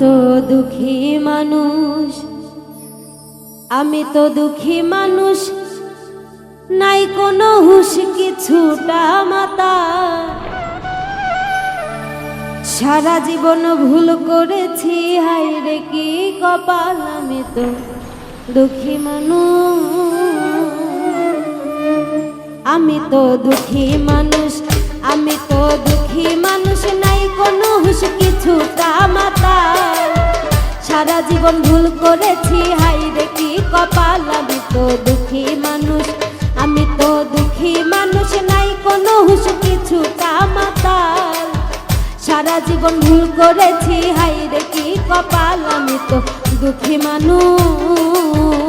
তো দুঃখী মানুষ। আমি তো দুঃখী মানুষ, নাই কোনো হুশ কিছুটা মাতা সারা জীবন ভুল করেছি হাই রে কি কপাল আমি তো দুঃখী মানুষ। আমি তো দুঃখী মানুষ, আমি তো দুঃখী মানুষ, নাই কোনো হুশ কিছুটা জীবন ভুল করেছি হাই রে কি কপাল? আমি তো দুঃখী মানুষ, আমি তো দুঃখী মানুষ, নাই কোনো হুশ কিছু কামাতাল সারা জীবন ভুল করেছি হাই রে কি কপাল? আমি তো দুঃখী মানুষ।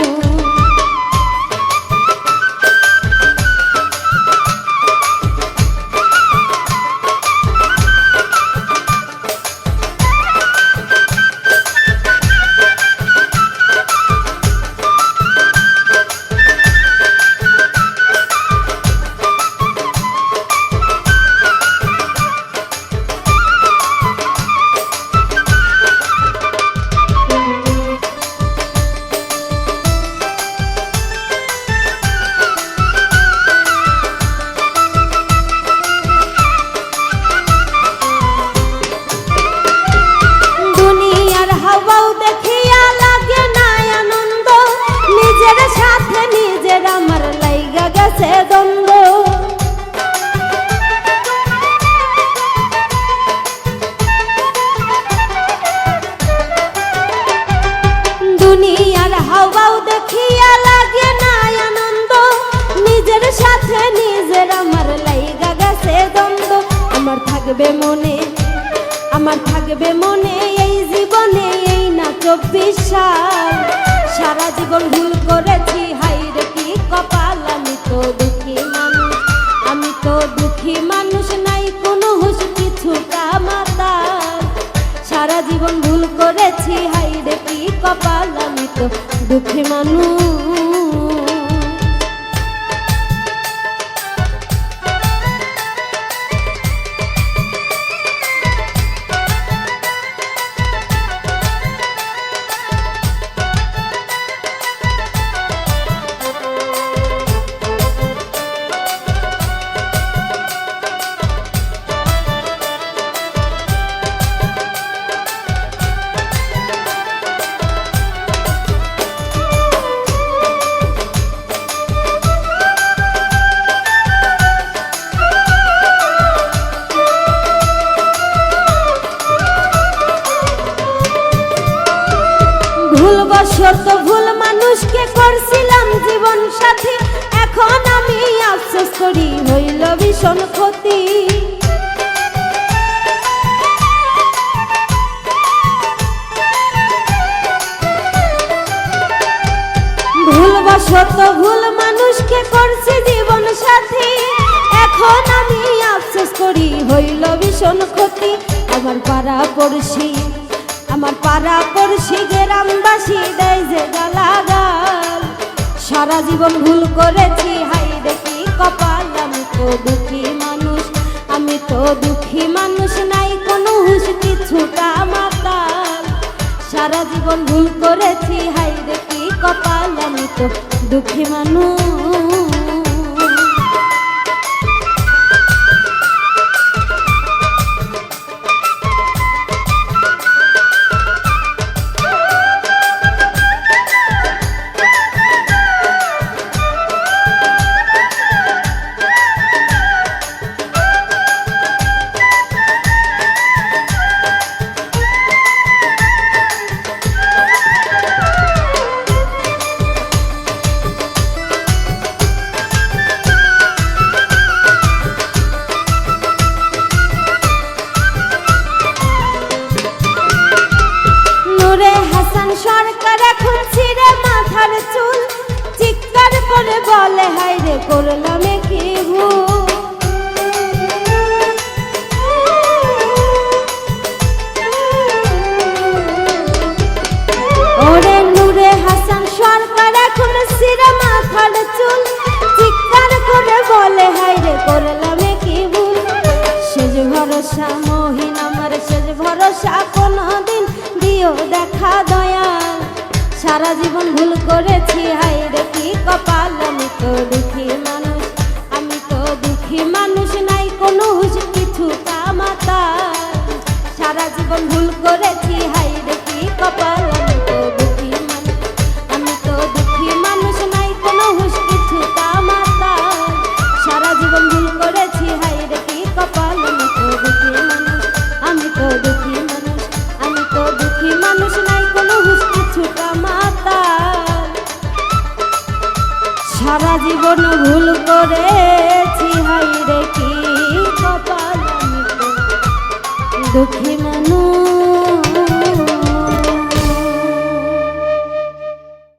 লাইগা দ্বন্দ্ব। দুনিয়ার হাওয়াও দেখিয়া লাগে না আনন্দ। নিজের সাথে নিজের আমার লাইগা গেছে দ্বন্দ্ব। আমার থাকবে মনে, আমার থাকবে মনে, এই জীবনে এই না চব্বিশ সাল সারা জীবন ভুল দুঃখী মানুষ ভুলবশত ভুল মানুষকে করছিলাম জীবন সাথী। এখন আমি আফসোস করি হইল ভীষণ ক্ষতি। ভুলবশত ভুল মানুষকে করছি জীবন সাথী। এখন আমি আফসোস করি হইল ভীষণ ক্ষতি। আমার পাড়া পড়শি, আমার পাড়া পড়শি দেয় যে গালাগাল। সারা জীবন ভুল করেছি, হাই দেখি কপাল, আমি তো দুঃখী মানুষ, আমি তো দুঃখী মানুষ নাই, কোনো হুশ কিছুটা মাতাল। সারা জীবন ভুল করেছি, হাই দেখি কপাল, আমি তো দুঃখী মানুষ। সরকার এখন ছিঁড়ে মাথার চুল। চিৎকার করে বলে হাই রে করলাম কি ভুল? সারা জীবন ভুল করেছি। হাই রে কি কপাল, আমি তো দুঃখী মানুষ। আমি তো দুঃখী মানুষ নাই, কোনো কিছু কামাতা সারা জীবন ভুল জীবন ভুল করেছি হাই রে কি কপাল দুঃখী